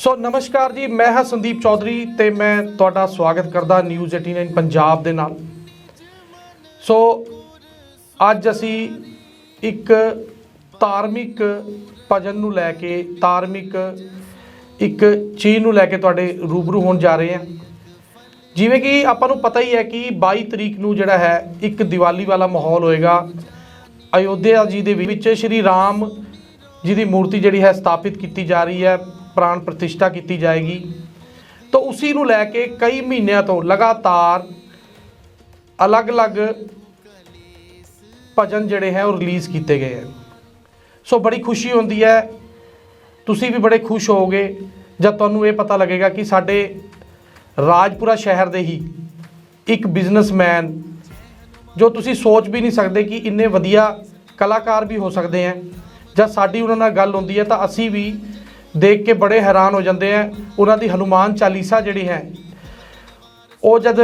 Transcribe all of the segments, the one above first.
ਸੋ ਨਮਸਕਾਰ ਜੀ, ਮੈਂ ਹਾਂ ਸੰਦੀਪ ਚੌਧਰੀ ਤੇ ਮੈਂ ਤੁਹਾਡਾ ਸਵਾਗਤ ਕਰਦਾ ਨਿਊਜ਼ 89 ਪੰਜਾਬ ਦੇ ਨਾਲ। ਸੋ ਅੱਜ ਅਸੀਂ ਇੱਕ ਧਾਰਮਿਕ ਭਜਨ ਨੂੰ ਲੈ ਕੇ, ਧਾਰਮਿਕ ਇੱਕ ਚੀਜ਼ ਨੂੰ ਲੈ ਕੇ ਤੁਹਾਡੇ ਰੂਬਰੂ ਹੋਣ ਜਾ ਰਹੇ ਹਾਂ। ਜਿਵੇਂ ਕਿ ਆਪਾਂ ਨੂੰ ਪਤਾ ਹੀ ਹੈ ਕਿ 22 ਤਰੀਕ ਨੂੰ ਜਿਹੜਾ ਹੈ, ਇੱਕ ਦੀਵਾਲੀ ਵਾਲਾ ਮਾਹੌਲ ਹੋਏਗਾ। ਅਯੋਧਿਆ ਜੀ ਦੇ ਵਿੱਚ ਸ਼੍ਰੀ ਰਾਮ ਜੀ ਦੀ ਮੂਰਤੀ ਜਿਹੜੀ ਹੈ ਸਥਾਪਿਤ ਕੀਤੀ ਜਾ ਰਹੀ ਹੈ। ਪ੍ਰਾਣ ਪ੍ਰਤਿਸ਼ਠਾ ਕੀਤੀ ਜਾਏਗੀ। ਤਾਂ ਉਸੇ ਨੂੰ ਲੈ ਕੇ ਕਈ ਮਹੀਨਿਆਂ ਤੋਂ ਲਗਾਤਾਰ ਅਲੱਗ-ਅਲੱਗ ਭਜਨ ਜਿਹੜੇ ਹੈ ਉਹ ਰਿਲੀਜ਼ ਕੀਤੇ ਗਏ ਹੈ। ਸੋ ਬੜੀ ਖੁਸ਼ੀ ਹੁੰਦੀ ਹੈ। ਤੁਸੀਂ ਵੀ ਬੜੇ ਖੁਸ਼ ਹੋਵੋਗੇ। ਜਦ ਤੁਹਾਨੂੰ ਇਹ ਪਤਾ ਲੱਗੇਗਾ ਕਿ ਸਾਡੇ ਰਾਜਪੁਰਾ ਸ਼ਹਿਰ ਦੇ ਹੀ ਇੱਕ ਬਿਜ਼ਨਸਮੈਨ ਜੋ ਤੁਸੀਂ ਸੋਚ ਵੀ ਨਹੀਂ ਸਕਦੇ ਕਿ ਇੰਨੇ ਵਧੀਆ ਕਲਾਕਾਰ ਵੀ ਹੋ ਸਕਦੇ ਹੈ ਜਦ ਸਾਡੀ ਉਹਨਾਂ ਨਾਲ ਗੱਲ ਹੁੰਦੀ ਹੈ ਤਾਂ ਅਸੀਂ ਵੀ ਦੇਖ ਕੇ ਬੜੇ ਹੈਰਾਨ ਹੋ ਜਾਂਦੇ ਆ। ਉਹਨਾਂ ਦੀ ਹਨੂਮਾਨ ਚਾਲੀਸਾ ਜਿਹੜੀ ਹੈ, ਉਹ ਜਦ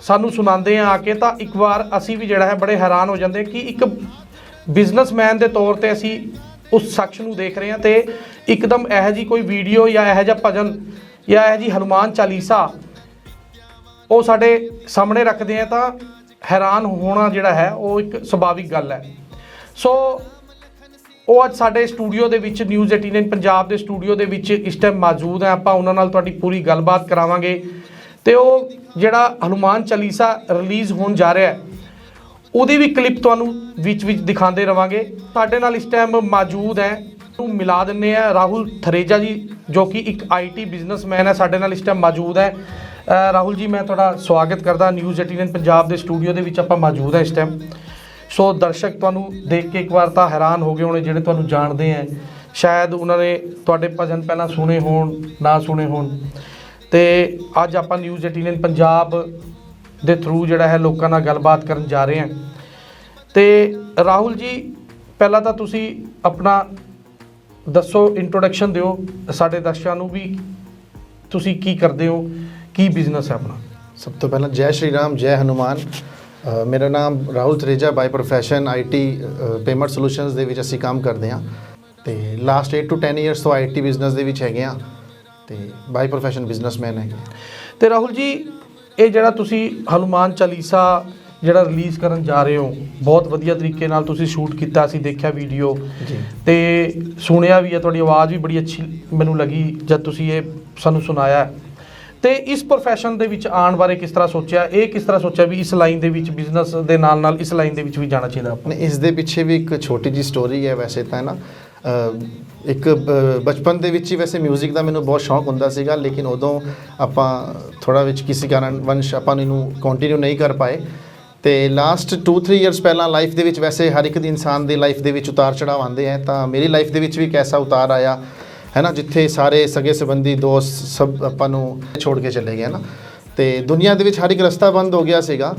ਸਾਨੂੰ ਸੁਣਾਉਂਦੇ ਆ ਆ ਕੇ ਤਾਂ ਇੱਕ ਵਾਰ ਅਸੀਂ ਵੀ ਜਿਹੜਾ ਹੈ ਬੜੇ ਹੈਰਾਨ ਹੋ ਜਾਂਦੇ ਕਿ ਇੱਕ ਬਿਜ਼ਨਸਮੈਨ ਦੇ ਤੌਰ ਤੇ ਅਸੀਂ ਉਸ ਸ਼ਖਸ ਨੂੰ ਦੇਖ ਰਹੇ ਹਾਂ ਤੇ ਇੱਕਦਮ ਇਹੋ ਜੀ ਕੋਈ ਵੀਡੀਓ ਜਾਂ ਇਹੋ ਜਿਹਾ ਭਜਨ ਜਾਂ ਇਹੋ ਜੀ ਹਨੂਮਾਨ ਚਾਲੀਸਾ ਉਹ ਸਾਡੇ ਸਾਹਮਣੇ ਰੱਖਦੇ ਆ ਤਾਂ ਹੈਰਾਨ ਹੋਣਾ ਜਿਹੜਾ ਹੈ, ਉਹ ਇੱਕ ਸੁਭਾਵਿਕ ਗੱਲ ਹੈ। ਸੋ ਉਹ ਅੱਜ ਸਾਡੇ ਸਟੂਡੀਓ ਦੇ ਵਿੱਚ ਨਿਊਜ਼ 89 ਪੰਜਾਬ ਦੇ ਸਟੂਡੀਓ ਦੇ ਵਿੱਚ ਇਸ ਟਾਈਮ ਮੌਜੂਦ ਹੈ। ਆਪਾਂ ਉਹਨਾਂ ਨਾਲ ਤੁਹਾਡੀ ਪੂਰੀ ਗੱਲਬਾਤ ਕਰਾਵਾਂਗੇ। ਤੇ ਉਹ ਜਿਹੜਾ ਹਨੂਮਾਨ ਚਾਲੀਸਾ ਰਿਲੀਜ਼ ਹੋਣ ਜਾ ਰਿਹਾ ਹੈ, ਉਹਦੀ ਵੀ ਕਲਿੱਪ ਤੁਹਾਨੂੰ ਵਿੱਚ ਵਿੱਚ ਦਿਖਾਉਂਦੇ ਰਵਾਂਗੇ। ਸਾਡੇ ਨਾਲ ਇਸ ਟਾਈਮ ਮੌਜੂਦ ਹੈ। ਨੂੰ ਮਿਲਾ ਦਿੰਨੇ ਆ ਰਾਹੁਲ ਥਰੇਜਾ ਜੀ, ਜੋ ਕਿ ਇੱਕ ਆਈਟੀ ਬਿਜ਼ਨਸਮੈਨ ਹੈ। ਸਾਡੇ ਨਾਲ ਇਸ ਟਾਈਮ ਮੌਜੂਦ ਹੈ। ਰਾਹੁਲ ਜੀ, ਮੈਂ ਤੁਹਾਡਾ ਸਵਾਗਤ ਕਰਦਾ। ਨਿਊਜ਼ 89 ਪੰਜਾਬ ਦੇ ਸਟੂਡੀਓ ਦੇ ਵਿੱਚ ਆਪਾਂ ਮੌਜੂਦ ਹੈ ਇਸ ਟਾਈਮ ਸੋ ਦਰਸ਼ਕ ਤੁਹਾਨੂੰ ਦੇਖ ਕੇ ਇੱਕ ਵਾਰ ਤਾਂ ਹੈਰਾਨ ਹੋ ਗਏ ਹੋਣੇ ਜਿਹੜੇ ਤੁਹਾਨੂੰ ਜਾਣਦੇ ਆ ਸ਼ਾਇਦ ਉਹਨਾਂ ਨੇ ਤੁਹਾਡੇ ਭਜਨ ਪਹਿਲਾਂ ਸੁਣੇ ਹੋਣ, ਨਾ ਸੁਣੇ ਹੋਣ। ਤੇ ਅੱਜ ਆਪਾਂ ਨਿਊਜ਼ 89 ਪੰਜਾਬ ਦੇ ਥਰੂ ਜਿਹੜਾ ਹੈ ਲੋਕਾਂ ਨਾਲ ਗੱਲਬਾਤ ਕਰਨ ਜਾ ਰਹੇ ਹਾਂ। ਤੇ ਰਾਹੁਲ ਜੀ, ਪਹਿਲਾਂ ਤਾਂ ਤੁਸੀਂ ਆਪਣਾ ਦੱਸੋ ਇੰਟਰੋਡਕਸ਼ਨ ਦਿਓ। ਸਾਡੇ ਦਰਸ਼ਕਾਂ ਨੂੰ ਵੀ ਤੁਸੀਂ ਕੀ ਕਰਦੇ ਹੋ, ਕੀ ਬਿਜ਼ਨਸ ਹੈ ਆਪਣਾ? ਸਭ ਤੋਂ ਪਹਿਲਾਂ ਜੈ ਸ਼੍ਰੀ ਰਾਮ, ਜੈ ਹਨੂਮਾਨ। ਮੇਰਾ ਨਾਮ Rahul Thareja by profession IT payment solutions ਦੇ ਵਿੱਚ ਅਸੀਂ ਕੰਮ ਕਰਦੇ ਹਾਂ। ਤੇ ਲਾਸਟ 8 ਟੂ 10 ਇਅਰਸ ਤੋਂ ਆਈਟੀ ਬਿਜ਼ਨਸ ਦੇ ਵਿੱਚ ਹੈਗੇ ਹਾਂ। ਤੇ ਬਾਈ ਪ੍ਰੋਫੈਸ਼ਨ ਬਿਜ਼ਨਸਮੈਨ ਹੈਗੇ ਤੇ ਰਾਹੁਲ ਜੀ ਇਹ ਜਿਹੜਾ ਤੁਸੀਂ ਹਨੂਮਾਨ ਚਾਲੀਸਾ ਜਿਹੜਾ ਰਿਲੀਜ਼ ਕਰਨ ਜਾ ਰਹੇ ਹੋ ਬਹੁਤ ਵਧੀਆ ਤਰੀਕੇ ਨਾਲ ਤੁਸੀਂ ਸ਼ੂਟ ਕੀਤਾ ਅਸੀਂ ਦੇਖਿਆ ਵੀਡੀਓ ਜੀ। ਤੇ ਸੁਣਿਆ ਵੀ ਹੈ ਤੁਹਾਡੀ ਆਵਾਜ਼ ਵੀ ਬੜੀ ਅੱਛੀ ਮੈਨੂੰ ਲੱਗੀ ਜਦ ਤੁਸੀਂ ਇਹ ਸਾਨੂੰ ਸੁਣਾਇਆ। ਤੇ ਇਸ profession ਦੇ ਵਿੱਚ ਆਉਣ ਬਾਰੇ ਕਿਸ ਤਰ੍ਹਾਂ ਸੋਚਿਆ? ਇਹ ਕਿਸ ਤਰ੍ਹਾਂ ਸੋਚਿਆ ਵੀ ਇਸ ਲਾਈਨ ਦੇ ਵਿੱਚ ਬਿਜ਼ਨਸ ਦੇ ਨਾਲ ਨਾਲ ਇਸ ਲਾਈਨ ਦੇ ਵਿੱਚ ਵੀ ਜਾਣਾ ਚਾਹੀਦਾ ਆਪਾਂ? ਨੇ ਇਸ ਦੇ ਪਿੱਛੇ ਵੀ ਇੱਕ ਛੋਟੀ ਜੀ ਸਟੋਰੀ ਹੈ ਵੈਸੇ ਤਾਂ ਨਾ? ਇੱਕ ਬਚਪਨ ਦੇ ਵਿੱਚ ਹੀ ਵੈਸੇ 뮤직 ਦਾ ਮੈਨੂੰ ਬਹੁਤ ਸ਼ੌਂਕ ਹੁੰਦਾ ਸੀਗਾ, ਲੇਕਿਨ ਉਦੋਂ ਆਪਾਂ ਥੋੜਾ ਵਿੱਚ ਕਿਸੇ ਕਾਰਨ ਵੰਸ਼ ਆਪਾਂ ਇਹਨੂੰ ਕੰਟੀਨਿਊ ਨਹੀਂ ਕਰ ਪਾਏ। ਤੇ ਲਾਸਟ 2-3 ਇਅਰਸ ਪਹਿਲਾਂ ਲਾਈਫ ਦੇ ਵਿੱਚ ਵੈਸੇ ਹਰ ਇੱਕ ਦੀ ਇਨਸਾਨ ਦੀ ਲਾਈਫ ਦੇ ਵਿੱਚ ਉਤਾਰ ਚੜਾਵ ਆਉਂਦੇ ਹੈ ਤਾਂ ਮੇਰੀ ਲਾਈਫ ਦੇ ਵਿੱਚ ਵੀ ਇੱਕ ਐਸਾ ਉਤਾਰ ਆਇਆ ਹੈ ਨਾ ਜਿੱਥੇ ਸਾਰੇ ਸਗੇ ਸੰਬੰਧੀ ਦੋਸਤ ਸਭ ਆਪਾਂ ਨੂੰ ਛੋੜ ਕੇ ਚਲੇ ਗਏ ਨਾ। ਤੇ ਦੁਨੀਆ ਦੇ ਵਿੱਚ ਹਰ ਇੱਕ ਰਸਤਾ ਬੰਦ ਹੋ ਗਿਆ ਸੀਗਾ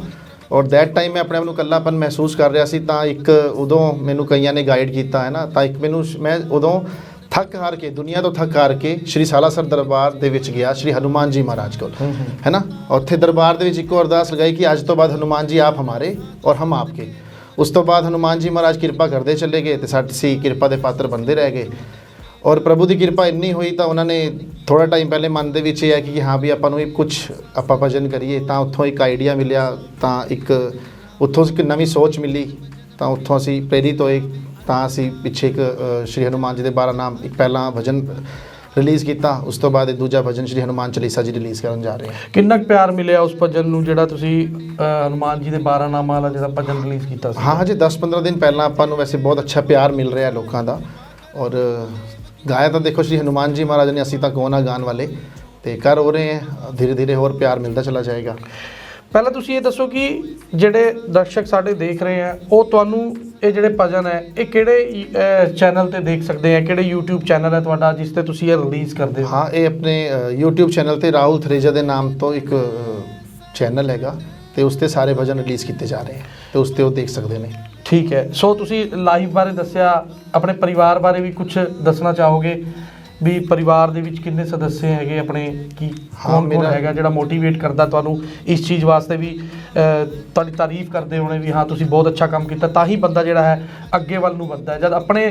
ਔਰ ਦੈਟ ਟਾਈਮ ਮੈਂ ਆਪਣੇ ਆਪ ਨੂੰ ਇਕੱਲਾਪਨ ਮਹਿਸੂਸ ਕਰ ਰਿਹਾ ਸੀ ਤਾਂ ਇੱਕ ਉਦੋਂ ਮੈਨੂੰ ਕਈਆਂ ਨੇ ਗਾਈਡ ਕੀਤਾ ਹੈ ਨਾ। ਤਾਂ ਇੱਕ ਮੈਨੂੰ ਮੈਂ ਉਦੋਂ ਥੱਕ ਹਾਰ ਕੇ ਦੁਨੀਆ ਤੋਂ ਥੱਕ ਹਾਰ ਕੇ ਸ਼੍ਰੀ ਸਾਲਾਸਰ ਦਰਬਾਰ ਦੇ ਵਿੱਚ ਗਿਆ ਸ਼੍ਰੀ ਹਨੂਮਾਨ ਜੀ ਮਹਾਰਾਜ ਕੋਲ ਹੈ ਨਾ। ਉੱਥੇ ਦਰਬਾਰ ਦੇ ਵਿੱਚ ਇੱਕੋ ਅਰਦਾਸ ਲਗਾਈ ਕਿ ਅੱਜ ਤੋਂ ਬਾਅਦ ਹਨੂਮਾਨ ਜੀ ਆਪ ਹਮਾਰੇ ਔਰ ਹਮ ਆਪਕੇ। ਉਸ ਤੋਂ ਬਾਅਦ ਹਨੂਮਾਨ ਜੀ ਮਹਾਰਾਜ ਕਿਰਪਾ ਕਰਦੇ ਚਲੇ ਗਏ ਤੇ ਸਾਡੀ ਸੀ ਕਿਰਪਾ ਦੇ ਪਾਤਰ ਬੰਦੇ ਰਹਿ ਗਏ। ਔਰ ਪ੍ਰਭੂ ਦੀ ਕਿਰਪਾ ਇੰਨੀ ਹੋਈ ਤਾਂ ਉਹਨਾਂ ਨੇ ਥੋੜਾ ਟਾਈਮ ਪਹਿਲੇ ਮਨ ਦੇ ਵਿੱਚ ਇਹ ਹੈ ਕਿ ਹਾਂ ਵੀ ਆਪਾਂ ਨੂੰ ਇਹ ਕੁਝ ਆਪਾਂ ਭਜਨ ਕਰੀਏ ਤਾਂ ਉੱਥੋਂ ਇੱਕ ਆਈਡੀਆ ਮਿਲਿਆ ਤਾਂ ਇੱਕ ਉੱਥੋਂ ਇੱਕ ਨਵੀਂ ਸੋਚ ਮਿਲੀ ਤਾਂ ਉੱਥੋਂ ਅਸੀਂ ਪ੍ਰੇਰਿਤ ਹੋਏ ਤਾਂ ਅਸੀਂ ਪਿੱਛੇ ਇੱਕ ਸ਼੍ਰੀ ਹਨੂਮਾਨ ਜੀ ਦੇ 12 ਨਾਮ ਇੱਕ ਪਹਿਲਾ ਭਜਨ ਰਿਲੀਜ਼ ਕੀਤਾ ਉਸ ਤੋਂ ਬਾਅਦ ਇਹ ਦੂਜਾ ਭਜਨ ਸ਼੍ਰੀ ਹਨੂਮਾਨ ਚਾਲੀਸਾ ਜੀ ਰਿਲੀਜ਼ ਕਰਨ ਜਾ ਰਹੇ ਹਾਂ। ਕਿੰਨਾ ਪਿਆਰ ਮਿਲਿਆ ਉਸ ਭਜਨ ਨੂੰ ਜਿਹੜਾ ਤੁਸੀਂ ਹਨੂਮਾਨ ਜੀ ਦੇ 12 ਨਾਮਾਂ ਵਾਲਾ ਜਿਹੜਾ ਭਜਨ ਰਿਲੀਜ਼ ਕੀਤਾ ਸੀ? ਹਾਂ ਹਜੇ 10-15 ਦਿਨ ਪਹਿਲਾਂ ਆਪਾਂ ਨੂੰ ਵੈਸੇ ਬਹੁਤ ਅੱਛਾ ਪਿਆਰ ਮਿਲ ਰਿਹਾ ਲੋਕਾਂ ਦਾ ਔਰ ਗਾਇਆ ਤਾਂ ਦੇਖੋ ਸ਼੍ਰੀ ਹਨੂਮਾਨ ਜੀ ਮਹਾਰਾਜ ਨੇ ਅਸੀਂ ਤਾਂ ਕੌਣ ਆ ਗਾਣ ਵਾਲੇ ਤੇ ਕਰ ਹੋ ਰਹੇ ਹੈ ਧੀਰੇ ਧੀਰੇ ਹੋਰ ਪਿਆਰ ਮਿਲਦਾ ਚਲਾ ਜਾਏਗਾ। ਪਹਿਲਾਂ ਤੁਸੀਂ ਇਹ ਦੱਸੋ ਕਿ ਜਿਹੜੇ ਦਰਸ਼ਕ ਸਾਡੇ ਦੇਖ ਰਹੇ ਆ ਉਹ ਤੁਹਾਨੂੰ ਇਹ ਜਿਹੜੇ ਭਜਨ ਹੈ ਇਹ ਕਿਹੜੇ ਚੈਨਲ ਤੇ ਦੇਖ ਸਕਦੇ ਆ? ਕਿਹੜੇ YouTube ਚੈਨਲ ਹੈ ਤੁਹਾਡਾ ਜਿਸ ਤੇ ਤੁਸੀਂ ਇਹ ਰਿਲੀਜ਼ ਕਰਦੇ ਹੋ? ਹਾਂ ਇਹ ਆਪਣੇ YouTube ਚੈਨਲ ਤੇ ਰਾਹੁਲ ਥਰੇਜਾ ਦੇ ਨਾਮ ਤੋਂ ਇੱਕ ਚੈਨਲ ਹੈਗਾ ਤੇ ਉਸ ਤੇ ਸਾਰੇ ਭਜਨ ਰਿਲੀਜ਼ ਕੀਤੇ ਜਾ ਰਹੇ ਹੈ ਤੇ ਉਸ ਤੇ ਉਹ ਦੇਖ ਸਕਦੇ ਨੇ। ਠੀਕ ਹੈ। ਸੋ ਤੁਸੀਂ ਲਾਈਵ ਬਾਰੇ ਦੱਸਿਆ ਆਪਣੇ ਪਰਿਵਾਰ ਬਾਰੇ ਵੀ ਕੁਝ ਦੱਸਣਾ ਚਾਹੋਗੇ? ਵੀ ਪਰਿਵਾਰ ਦੇ ਵਿੱਚ ਕਿੰਨੇ ਸਦੱਸਿਆ ਹੈਗੇ? ਆਪਣੇ ਕੀ ਹਾਂ, ਮੇਰਾ- ਹੈਗਾ ਜਿਹੜਾ ਮੋਟੀਵੇਟ ਕਰਦਾ ਤੁਹਾਨੂੰ ਇਸ ਚੀਜ਼ ਵਾਸਤੇ ਵੀ ਤੁਹਾਡੀ ਤਾਰੀਫ ਕਰਦੇ ਹੋਣੇ ਵੀ ਹਾਂ ਤੁਸੀਂ ਬਹੁਤ ਅੱਛਾ ਕੰਮ ਕੀਤਾ ਤਾਂ ਹੀ ਬੰਦਾ ਜਿਹੜਾ ਹੈ ਅੱਗੇ ਵੱਲ ਨੂੰ ਵੱਧਦਾ ਹੈ। ਜਦ ਆਪਣੇ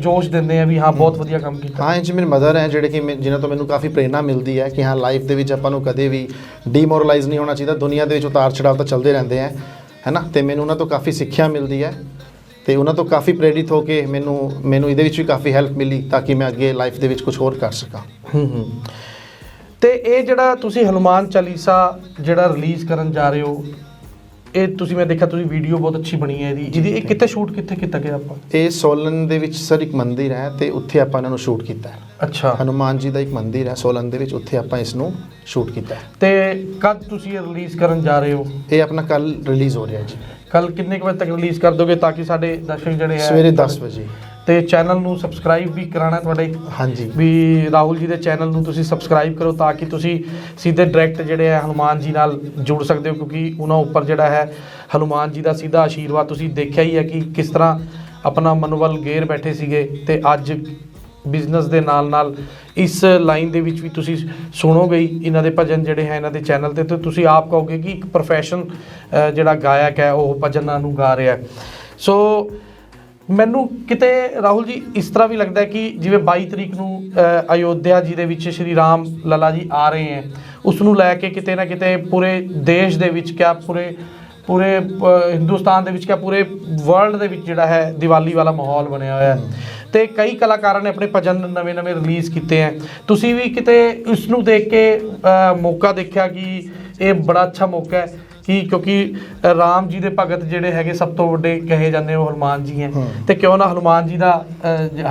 ਜੋਸ਼ ਦਿੰਦੇ ਆ ਵੀ ਹਾਂ ਬਹੁਤ ਵਧੀਆ ਕੰਮ ਕੀਤਾ। ਹਾਂ 'ਚ ਮੇਰੇ ਮਦਰ ਹੈ ਜਿਹੜੇ ਕਿ ਜਿਨ੍ਹਾਂ ਤੋਂ ਮੈਨੂੰ ਕਾਫੀ ਪ੍ਰੇਰਣਾ ਮਿਲਦੀ ਹੈ ਕਿ ਹਾਂ ਲਾਈਫ ਦੇ ਵਿੱਚ ਆਪਾਂ ਨੂੰ ਕਦੇ ਵੀ ਡੀਮੋਰਲਾਈਜ਼ ਨਹੀਂ ਹੋਣਾ ਚਾਹੀਦਾ। ਦੁਨੀਆ ਦੇ ਵਿੱਚ ਉਤਾਰ ਚੜਾਵ ਤਾਂ ਚੱਲਦੇ ਰਹਿੰਦੇ ਆ। ਹੈਨਾ? ਤੇ ਮੈਨੂੰ ਉਹਨਾਂ ਤੋਂ ਕਾਫੀ ਸਿੱਖਿਆ ਮਿਲਦੀ ਹੈ ਤੇ ਉਹਨਾਂ ਤੋਂ ਕਾਫੀ ਪ੍ਰੇਰਿਤ ਹੋ ਕੇ ਮੈਨੂੰ ਮੈਨੂੰ ਇਹਦੇ ਵਿੱਚ ਵੀ ਕਾਫੀ ਹੈਲਪ ਮਿਲੀ ਤਾਂ ਕਿ ਮੈਂ ਅੱਗੇ ਲਾਈਫ ਦੇ ਵਿੱਚ ਕੁਝ ਹੋਰ ਕਰ ਸਕਾਂ। ਹੂੰ ਹੂੰ। ਤੇ ਇਹ ਜਿਹੜਾ ਤੁਸੀਂ ਹਨੂਮਾਨ ਚਾਲੀਸਾ ਜਿਹੜਾ ਰਿਲੀਜ਼ ਕਰਨ ਜਾ ਰਹੇ ਹੋ ਇਹ ਤੁਸੀਂ ਮੈਂ ਦੇਖਿਆ ਤੁਸੀਂ ਵੀਡੀਓ ਬਹੁਤ ਅੱਛੀ ਬਣੀ ਹੈ ਇਹਦੀ। ਜਿਹਦੀ ਇਹ ਕਿੱਥੇ ਸ਼ੂਟ ਕਿੱਥੇ ਕੀਤਾ ਗਿਆ ਆਪਾਂ? ਇਹ ਸੋਲਨ ਦੇ ਵਿੱਚ ਸਰ ਇੱਕ ਮੰਦਿਰ ਹੈ ਤੇ ਉੱਥੇ ਆਪਾਂ ਇਹਨਾਂ ਨੂੰ ਸ਼ੂਟ ਕੀਤਾ ਹੈ। ਅੱਛਾ। ਹਨੂਮਾਨ ਜੀ ਦਾ ਇੱਕ ਮੰਦਿਰ ਹੈ ਸੋਲਨ ਦੇ ਵਿੱਚ ਉੱਥੇ ਆਪਾਂ ਇਸ ਨੂੰ ਸ਼ੂਟ ਕੀਤਾ ਹੈ। ਤੇ ਕਦ ਤੁਸੀਂ ਇਹ ਰਿਲੀਜ਼ ਕਰਨ ਜਾ ਰਹੇ ਹੋ? ਇਹ ਆਪਣਾ ਕੱਲ ਰਿਲੀਜ਼ ਹੋ ਰਿਹਾ ਜੀ। ਕੱਲ ਕਿੰਨੇ ਕੁ ਵਜੇ ਤੱਕ ਰਿਲੀਜ਼ ਕਰ ਦੋਗੇ ਤਾਂ ਕਿ ਸਾਡੇ ਦਰਸ਼ਕ ਜਿਹੜੇ ਹੈ ਸਵੇਰੇ 10 ਵਜੇ। ਤੇ ਚੈਨਲ ਨੂੰ ਸਬਸਕ੍ਰਾਈਬ ਵੀ ਕਰਾਣਾ ਤੁਹਾਡੇ। ਹਾਂਜੀ। ਵੀ ਰਾਹੁਲ ਜੀ ਦੇ ਚੈਨਲ ਨੂੰ ਤੁਸੀਂ ਸਬਸਕ੍ਰਾਈਬ ਕਰੋ ਤਾਂ ਕਿ ਤੁਸੀਂ ਸਿੱਧੇ ਡਾਇਰੈਕਟ ਜਿਹੜੇ ਹੈ ਹਨੂਮਾਨ ਜੀ ਨਾਲ ਜੁੜ ਸਕਦੇ ਹੋ ਕਿਉਂਕਿ ਉਹਨਾਂ ਉੱਪਰ ਜਿਹੜਾ ਹੈ ਹਨੂਮਾਨ ਜੀ ਦਾ ਸਿੱਧਾ ਆਸ਼ੀਰਵਾਦ ਤੁਸੀਂ ਦੇਖਿਆ ਹੀ ਹੈ ਕਿ ਕਿਸ ਤਰ੍ਹਾਂ ਆਪਣਾ ਮਨੋਬਲ ਗੇਰ ਬੈਠੇ ਸੀਗੇ ਤੇ ਅੱਜ ਬਿਜ਼ਨਸ ਦੇ ਨਾਲ ਨਾਲ ਇਸ ਲਾਈਨ ਦੇ ਵਿੱਚ ਵੀ ਤੁਸੀਂ ਸੁਣੋਗੇ ਇਹਨਾਂ ਦੇ ਭਜਨ ਜਿਹੜੇ ਹੈ ਇਹਨਾਂ ਦੇ ਚੈਨਲ ਤੇ। ਤੇ ਤੁਸੀਂ ਆਪ ਕਹੋਗੇ ਕਿ ਇੱਕ ਪ੍ਰੋਫੈਸ਼ਨ ਜਿਹੜਾ ਗਾਇਕ ਹੈ ਉਹ ਭਜਨਾਂ ਨੂੰ ਗਾ ਰਿਹਾ ਸੋ ਮੈਨੂੰ ਕਿਤੇ ਰਾਹੁਲ ਜੀ ਇਸ ਤਰ੍ਹਾਂ ਵੀ ਲੱਗਦਾ ਹੈ ਕਿ ਜਿਵੇਂ 22 ਤਰੀਕ ਨੂੰ ਅ, ਅਯੋਧਿਆ ਜੀ ਦੇ ਵਿੱਚ ਸ਼੍ਰੀ ਰਾਮ ਲੱਲਾ ਜੀ ਆ ਰਹੇ ਹੈ ਉਸ ਨੂੰ ਲੈ ਕੇ ਕਿਤੇ ਨਾ ਕਿਤੇ ਪੂਰੇ ਦੇਸ਼ ਦੇ ਵਿੱਚ ਕਿਆ ਪੂਰੇ ਪੂਰੇ ਅ, ਹਿੰਦੁਸਤਾਨ ਦੇ ਵਿੱਚ ਕਿਆ ਪੂਰੇ ਵਰਲਡ ਦੇ ਵਿੱਚ ਜਿਹੜਾ ਹੈ ਦੀਵਾਲੀ ਵਾਲਾ ਮਾਹੌਲ ਬਣਿਆ ਹੋਇਆ ਹੈ। ਤੇ ਕਈ ਕਲਾਕਾਰਾਂ ਨੇ ਆਪਣੇ ਭਜਨ ਨਵੇਂ-ਨਵੇਂ ਰਿਲੀਜ਼ ਕੀਤੇ ਹੈ। ਤੁਸੀਂ ਵੀ ਕਿਤੇ ਇਸ ਨੂੰ ਦੇਖ ਕੇ ਅ, ਮੌਕਾ ਦੇਖਿਆ ਕਿ ਇਹ ਬੜਾ ਅੱਛਾ ਮੌਕਾ ਹੈ? ਕਿ ਕਿਉਂਕਿ ਰਾਮ ਜੀ ਦੇ ਭਗਤ ਜਿਹੜੇ ਹੈਗੇ ਸਭ ਤੋਂ ਵੱਡੇ ਕਹੇ ਜਾਂਦੇ ਉਹ ਹਨੂਮਾਨ ਜੀ ਹੈ। ਤੇ ਕਿਉਂ ਨਾ ਹਨੂਮਾਨ ਜੀ ਦਾ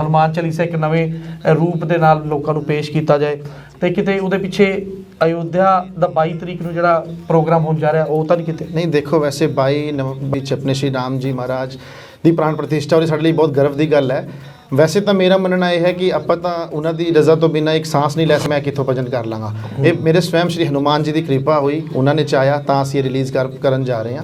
ਹਨੂਮਾਨ ਚਾਲੀਸਾ ਇੱਕ ਨਵੇਂ ਰੂਪ ਦੇ ਨਾਲ ਲੋਕਾਂ ਨੂੰ ਪੇਸ਼ ਕੀਤਾ ਜਾਏ। ਤੇ ਕਿਤੇ ਉਹਦੇ ਪਿੱਛੇ ਅਯੋਧਿਆ ਦਾ 22 ਤਰੀਕ ਨੂੰ ਜਿਹੜਾ ਪ੍ਰੋਗਰਾਮ ਹੋਣ ਜਾ ਰਿਹਾ ਉਹ ਤਾਂ ਨਹੀਂ ਕਿਤੇ? ਨਹੀਂ ਦੇਖੋ ਵੈਸੇ 22 ਨਵੰਬਰ ਵਿੱਚ ਆਪਣੇ ਸ਼੍ਰੀ ਰਾਮ ਜੀ ਮਹਾਰਾਜ ਦੀ ਪ੍ਰਾਣ ਪ੍ਰਤਿਸ਼ਠਾ ਹੋਣੀ ਸਾਡੇ ਲਈ ਬਹੁਤ ਗਰਵ ਦੀ ਗੱਲ ਹੈ। ਵੈਸੇ ਤਾਂ ਮੇਰਾ ਮੰਨਣਾ ਇਹ ਹੈ ਕਿ ਆਪਾਂ ਤਾਂ ਉਹਨਾਂ ਦੀ ਰਜ਼ਾ ਤੋਂ ਬਿਨਾਂ ਇੱਕ ਸਾਹ ਨਹੀਂ ਲੈ ਸਕ ਮੈਂ ਕਿੱਥੋਂ ਭਜਨ ਕਰ ਲਾਂਗਾ। ਇਹ ਮੇਰੇ ਸਵੈਮ ਸ਼੍ਰੀ ਹਨੂਮਾਨ ਜੀ ਦੀ ਕਿਰਪਾ ਹੋਈ ਉਹਨਾਂ ਨੇ ਚਾਹਿਆ ਤਾਂ ਅਸੀਂ ਰਿਲੀਜ਼ ਕਰ ਕਰਨ ਜਾ ਰਹੇ ਹਾਂ।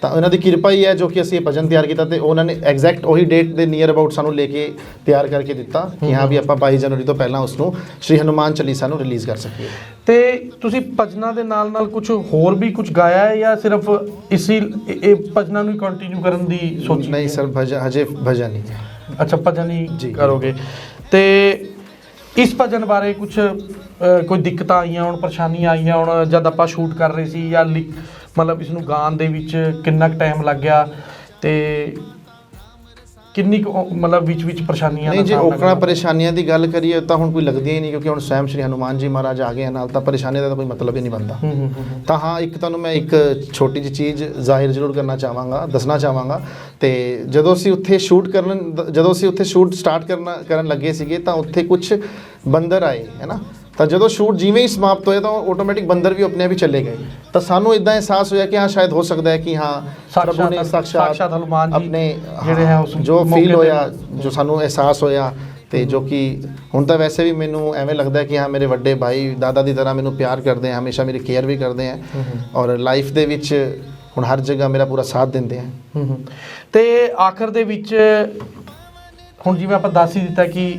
ਤਾਂ ਉਹਨਾਂ ਦੀ ਕਿਰਪਾ ਹੀ ਹੈ ਜੋ ਕਿ ਅਸੀਂ ਇਹ ਭਜਨ ਤਿਆਰ ਕੀਤਾ ਤੇ ਉਹਨਾਂ ਨੇ ਐਗਜ਼ੈਕਟ ਉਹੀ ਡੇਟ ਦੇ ਨੀਅਰ ਅਬਾਊਟ ਸਾਨੂੰ ਲੈ ਕੇ ਤਿਆਰ ਕਰਕੇ ਦਿੱਤਾ ਕਿ ਹਾਂ ਵੀ ਆਪਾਂ 22 ਜਨਵਰੀ ਤੋਂ ਪਹਿਲਾਂ ਉਸ ਨੂੰ ਸ਼੍ਰੀ ਹਨੂਮਾਨ ਚਾਲੀਸਾ ਨੂੰ ਰਿਲੀਜ਼ ਕਰ ਸਕੀਏ। ਤੇ ਤੁਸੀਂ ਭਜਨਾਂ ਦੇ ਨਾਲ ਨਾਲ ਕੁਝ ਹੋਰ ਵੀ ਕੁਝ ਗਾਇਆ ਹੈ ਜਾਂ ਸਿਰਫ ਇਸੀ ਇਹ ਭਜਨਾਂ ਨੂੰ ਕੰਟੀਨਿਊ ਕਰਨ ਦੀ ਸੋਚੀ ਨਹੀਂ? ਸਰ ਭਜਨ ਹਜੇ ਭਜਨ ਨਹੀਂ। ਹੈ ਅੱਛਾ ਭਜਨ ਹੀ। ਕਰੋਗੇ ਤੇ ਇਸ ਭਜਨ ਬਾਰੇ ਕੁਝ ਕੋਈ ਦਿੱਕਤਾਂ ਆਈਆਂ ਹੁਣ ਪਰੇਸ਼ਾਨੀਆਂ ਆਈਆਂ ਹੁਣ ਜਦ ਆਪਾਂ ਸ਼ੂਟ ਕਰ ਰਹੇ ਸੀ ਜਾਂ ਮਤਲਬ ਇਸ ਨੂੰ ਗਾਣ ਦੇ ਵਿੱਚ ਕਿੰਨਾ ਕੁ ਟਾਈਮ ਲੱਗ ਗਿਆ ਤੇ ਕਿੰਨੀ ਕੁ ਉਹ ਮਤਲਬ ਵਿੱਚ ਵਿੱਚ ਪਰੇਸ਼ਾਨੀਆਂ ਨਹੀਂ ਜੇ ਸਾਹਮਣਾ ਔਕੜਾਂ ਕਰਨਾ? ਪਰੇਸ਼ਾਨੀਆਂ ਦੀ ਗੱਲ ਕਰੀਏ ਤਾਂ ਹੁਣ ਕੋਈ ਲੱਗਦੀਆਂ ਹੀ ਨਹੀਂ ਕਿਉਂਕਿ ਹੁਣ ਸਵੈਮ ਸ਼੍ਰੀ ਹਨੂਮਾਨ ਜੀ ਮਹਾਰਾਜ ਆ ਗਏ ਆ ਨਾਲ ਤਾਂ ਪਰੇਸ਼ਾਨੀ ਦਾ ਤਾਂ ਕੋਈ ਮਤਲਬ ਹੀ ਨਹੀਂ ਬਣਦਾ ਹੂੰ ਹੂੰ ਹੂੰ ਹੂੰ। ਤਾਂ ਹਾਂ ਇੱਕ ਤੁਹਾਨੂੰ ਮੈਂ ਇੱਕ ਛੋਟੀ ਜਿਹੀ ਚੀਜ਼ ਜ਼ਾਹਿਰ ਜ਼ਰੂਰ ਕਰਨਾ ਚਾਹਾਂਗਾ ਦੱਸਣਾ ਚਾਹਾਂਗਾ ਤੇ ਜਦੋਂ ਅਸੀਂ ਉੱਥੇ ਸ਼ੂਟ ਕਰਨ ਜਦੋਂ ਅਸੀਂ ਉੱਥੇ ਸ਼ੂਟ ਸਟਾਰਟ ਕਰਨਾ ਕਰਨ ਲੱਗੇ ਸੀਗੇ ਤਾਂ ਉੱਥੇ ਕੁਝ ਬੰਦਰ ਆਏ ਹੈ ਨਾ ਤਾਂ ਜਦੋਂ ਸ਼ੂਟ ਜਿਵੇਂ ਹੀ ਸਮਾਪਤ ਹੋਇਆ ਤਾਂ ਆਟੋਮੈਟਿਕ ਬੰਦਰ ਵੀ ਆਪਣੇ ਆਪ ਹੀ ਚਲੇ ਗਏ ਤਾਂ ਸਾਨੂੰ ਇਦਾਂ ਅਹਿਸਾਸ ਹੋਇਆ ਕਿ ਹਾਂ ਸ਼ਾਇਦ ਹੋ ਸਕਦਾ ਹੈ ਕਿ ਹਾਂ ਪ੍ਰਭੂ ਨੇ ਸਾਕਸ਼ਾਤ ਹਨੂਮਾਨ ਜੀ ਆਪਣੇ ਜਿਹੜੇ ਹੈ ਉਸ ਜੋ ਫੀਲ ਹੋਇਆ ਜੋ ਸਾਨੂੰ ਅਹਿਸਾਸ ਹੋਇਆ ਤੇ ਜੋ ਕਿ ਹੁਣ ਤਾਂ ਵੈਸੇ ਵੀ ਮੈਨੂੰ ਐਵੇਂ ਲੱਗਦਾ ਹੈ ਕਿ ਹਾਂ ਮੇਰੇ ਵੱਡੇ ਭਾਈ ਦਾਦਾ ਦੀ ਤਰ੍ਹਾਂ ਮੈਨੂੰ ਪਿਆਰ ਕਰਦੇ ਆ ਹਮੇਸ਼ਾ ਮੇਰੀ ਕੇਅਰ ਵੀ ਕਰਦੇ ਆ। ਔਰ ਲਾਈਫ ਦੇ ਵਿੱਚ ਹੁਣ ਹਰ ਜਗ੍ਹਾ ਮੇਰਾ ਪੂਰਾ ਸਾਥ ਦਿੰਦੇ ਆ। ਤੇ ਆਖਰ ਦੇ ਵਿੱਚ ਹੁਣ ਜਿਵੇਂ ਆਪਾਂ ਦੱਸ ਹੀ ਦਿੱਤਾ ਕਿ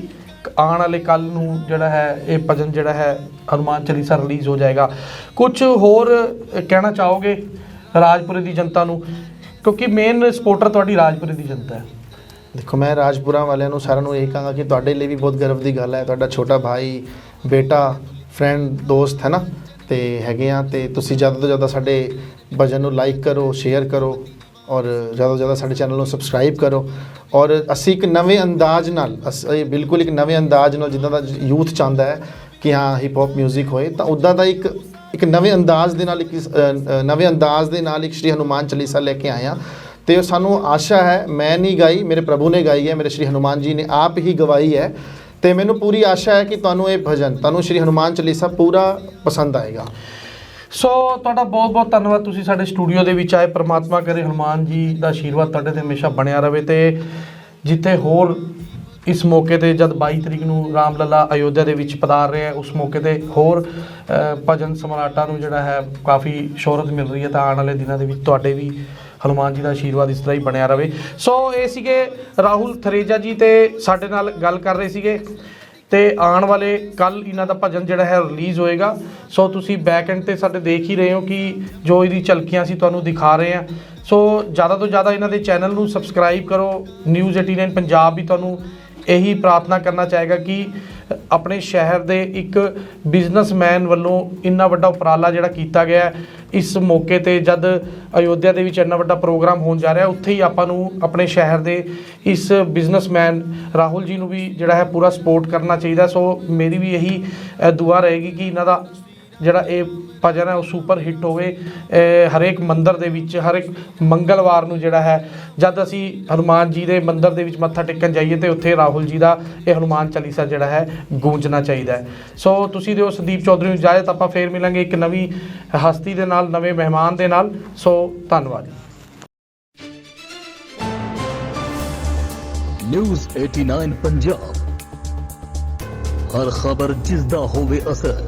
ਆਉਣ ਵਾਲੇ ਕੱਲ ਨੂੰ ਜਿਹੜਾ ਹੈ, ਇਹ ਭਜਨ ਜਿਹੜਾ ਹੈ, ਹਨੂਮਾਨ ਚਾਲੀਸਾ ਰਿਲੀਜ਼ ਹੋ ਜਾਏਗਾ। ਕੁਝ ਹੋਰ ਕਹਿਣਾ ਚਾਹੋਗੇ ਰਾਜਪੁਰੇ ਦੀ ਜਨਤਾ ਨੂੰ? ਕਿਉਂਕਿ ਮੇਨ ਸਪੋਰਟਰ ਤੁਹਾਡੀ ਰਾਜਪੁਰੇ ਦੀ ਜਨਤਾ ਹੈ। ਦੇਖੋ, ਮੈਂ ਰਾਜਪੁਰਾ ਵਾਲਿਆਂ ਨੂੰ ਸਾਰਿਆਂ ਨੂੰ ਇਹ ਕਹਾਂਗਾ ਕਿ ਤੁਹਾਡੇ ਲਈ ਵੀ ਬਹੁਤ ਗਰਵ ਦੀ ਗੱਲ ਹੈ। ਤੁਹਾਡਾ ਛੋਟਾ ਭਾਈ, ਬੇਟਾ ਫਰੈਂਡ ਦੋਸਤ, ਹੈ ਨਾ? ਤੇ ਹੈਗੇ ਆ, ਤੇ ਤੁਸੀਂ ਜ਼ਿਆਦਾ ਤੋਂ ਜ਼ਿਆਦਾ ਸਾਡੇ ਭਜਨ ਨੂੰ ਲਾਈਕ ਕਰੋ ਸ਼ੇਅਰ ਕਰੋ। ਔਰ ਜ਼ਿਆਦਾ ਤੋਂ ਜ਼ਿਆਦਾ ਸਾਡੇ ਚੈਨਲ ਨੂੰ ਸਬਸਕ੍ਰਾਈਬ ਕਰੋ। ਔਰ ਅਸੀਂ ਇੱਕ ਨਵੇਂ ਅੰਦਾਜ਼ ਨਾਲ, ਅਸੀਂ ਬਿਲਕੁਲ ਇੱਕ ਨਵੇਂ ਅੰਦਾਜ਼ ਨਾਲ ਜਿੱਦਾਂ ਦਾ ਯੂਥ ਚਾਹੁੰਦਾ ਹੈ ਕਿ ਹਾਂ ਹਿਪ ਹੌਪ 뮤직 ਹੋਏ, ਤਾਂ ਉਦਾਂ ਦਾ ਇੱਕ ਇੱਕ ਨਵੇਂ ਅੰਦਾਜ਼ ਦੇ ਨਾਲ ਇੱਕ ਨਵੇਂ ਅੰਦਾਜ਼ ਦੇ ਨਾਲ ਇੱਕ ਸ਼੍ਰੀ ਹਨੂਮਾਨ ਚਾਲੀਸਾ ਲੈ ਕੇ ਆਇਆ ਹਾਂ। ਤੇ ਸਾਨੂੰ ਆਸ਼ਾ ਹੈ, ਮੈਂ ਨਹੀਂ ਗਾਈ, ਮੇਰੇ ਪ੍ਰਭੂ ਨੇ ਗਾਈ ਹੈ, ਮੇਰੇ ਸ਼੍ਰੀ ਹਨੂਮਾਨ ਜੀ ਨੇ ਆਪ ਹੀ ਗਵਾਈ ਹੈ। ਤੇ ਮੈਨੂੰ ਪੂਰੀ ਆਸ਼ਾ ਹੈ ਕਿ ਤੁਹਾਨੂੰ ਇਹ ਭਜਨ, ਤੁਹਾਨੂੰ ਸ਼੍ਰੀ ਹਨੂਮਾਨ ਚਾਲੀਸਾ ਪੂਰਾ ਪਸੰਦ ਆਏਗਾ। ਸੋ ਤੁਹਾਡਾ ਬਹੁਤ ਬਹੁਤ ਧੰਨਵਾਦ ਤੁਸੀਂ ਸਾਡੇ ਸਟੂਡੀਓ ਦੇ ਵਿੱਚ ਆਏ। ਪ੍ਰਮਾਤਮਾ ਕਰੇ ਹਨੂਮਾਨ ਜੀ ਦਾ ਆਸ਼ੀਰਵਾਦ ਤੁਹਾਡੇ ਤੇ ਹਮੇਸ਼ਾ ਬਣਿਆ ਰਵੇ ਤੇ ਜਿੱਥੇ ਹੋਰ ਇਸ ਮੌਕੇ ਤੇ ਜਦ 22 ਤਰੀਕ ਨੂੰ ਰਾਮਲਲਾ ਅਯੋਧਿਆ ਦੇ ਵਿੱਚ ਪਧਾਰ ਰਹੇ ਹੈ, ਉਸ ਮੌਕੇ ਤੇ ਹੋਰ ਭਜਨ ਸਮਰਾਟਾਂ ਨੂੰ ਜਿਹੜਾ ਹੈ ਕਾਫੀ ਸ਼ੋਹਰਤ ਮਿਲ ਰਹੀ ਹੈ ਤਾਂ ਆਉਣ ਵਾਲੇ ਦਿਨਾਂ ਦੇ ਵਿੱਚ ਤੁਹਾਡੇ ਵੀ ਹਨੂਮਾਨ ਜੀ ਦਾ ਆਸ਼ੀਰਵਾਦ ਇਸ ਤਰ੍ਹਾਂ ਹੀ ਬਣਿਆ ਰਵੇ। ਸੋ ਇਹ ਸੀਗੇ ਰਾਹੁਲ ਥਰੇਜਾ ਜੀ ਤੇ ਸਾਡੇ ਨਾਲ ਗੱਲ ਕਰ ਰਹੇ ਸੀਗੇ। ਤੇ ਆਉਣ ਵਾਲੇ ਕੱਲ ਇਹਨਾਂ ਦਾ ਭਜਨ ਜਿਹੜਾ ਹੈ ਰਿਲੀਜ਼ ਹੋਏਗਾ। ਸੋ ਤੁਸੀਂ ਬੈਕ ਐਂਡ ਤੇ ਸਾਡੇ ਦੇਖ ਹੀ ਰਹੇ ਹੋ ਕਿ ਜੋ ਇਹਦੀ ਝਲਕੀਆਂ ਅਸੀਂ ਤੁਹਾਨੂੰ ਦਿਖਾ ਰਹੇ ਹਾਂ। ਸੋ ਜ਼ਿਆਦਾ ਤੋਂ ਜ਼ਿਆਦਾ ਇਹਨਾਂ ਦੇ ਚੈਨਲ ਨੂੰ ਸਬਸਕ੍ਰਾਈਬ ਕਰੋ। ਨਿਊਜ਼ 89 ਪੰਜਾਬ ਵੀ ਤੁਹਾਨੂੰ ਇਹੀ ਪ੍ਰਾਰਥਨਾ ਕਰਨਾ ਚਾਹੇਗਾ ਕਿ ਆਪਣੇ ਸ਼ਹਿਰ ਦੇ ਇੱਕ ਬਿਜ਼ਨਸਮੈਨ ਵੱਲੋਂ ਇੰਨਾ ਵੱਡਾ ਉਪਰਾਲਾ ਜਿਹੜਾ ਕੀਤਾ ਗਿਆ ਇਸ ਮੌਕੇ ਤੇ ਜਦ ਅਯੋਧਿਆ ਦੇ ਵਿੱਚ ਇੰਨਾ ਵੱਡਾ ਪ੍ਰੋਗਰਾਮ ਹੋਣ ਜਾ ਰਿਹਾ, ਉੱਥੇ ਹੀ ਆਪਾਂ ਨੂੰ ਆਪਣੇ ਸ਼ਹਿਰ ਦੇ ਇਸ ਬਿਜ਼ਨਸਮੈਨ ਰਾਹੁਲ ਜੀ ਨੂੰ ਵੀ ਜਿਹੜਾ ਹੈ ਪੂਰਾ ਸਪੋਰਟ ਕਰਨਾ ਚਾਹੀਦਾ ਸੋ ਮੇਰੀ ਵੀ ਇਹੀ ਦੁਆ ਰਹੇਗੀ ਕਿ ਇਹਨਾਂ ਦਾ ਜਿਹੜਾ ਇਹ ਭਜਨ ਹੈ, ਉਹ ਸੁਪਰ ਹਿੱਟ ਹੋਵੇ। ਹਰੇਕ ਮੰਦਰ ਦੇ ਵਿੱਚ ਹਰ ਇੱਕ ਮੰਗਲਵਾਰ ਨੂੰ ਜਿਹੜਾ ਹੈ, ਜਦ ਅਸੀਂ ਹਨੂਮਾਨ ਜੀ ਦੇ ਮੰਦਰ ਦੇ ਵਿੱਚ ਮੱਥਾ ਟੇਕਣ ਜਾਈਏ ਤੇ ਉੱਥੇ ਰਾਹੁਲ ਜੀ ਦਾ ਇਹ ਹਨੂਮਾਨ ਚਾਲੀਸਾ ਜਿਹੜਾ ਹੈ, ਗੂੰਜਣਾ ਚਾਹੀਦਾ ਹੈ। ਸੋ ਤੁਸੀਂ ਦਿਓ ਸੰਦੀਪ ਚੌਧਰੀ ਨੂੰ ਇਜਾਜ਼ਤ, ਆਪਾਂ ਫੇਰ ਮਿਲਾਂਗੇ ਇੱਕ ਨਵੀਂ ਹਸਤੀ ਦੇ ਨਾਲ, ਨਵੇਂ ਮਹਿਮਾਨ ਦੇ ਨਾਲ। ਸੋ ਧੰਨਵਾਦ। ਨਿਊਜ਼ 89 ਪੰਜਾਬ ਹਰ ਖਬਰ ਜਿਸ ਦਾ ਹੋਵੇ ਅਸਰ।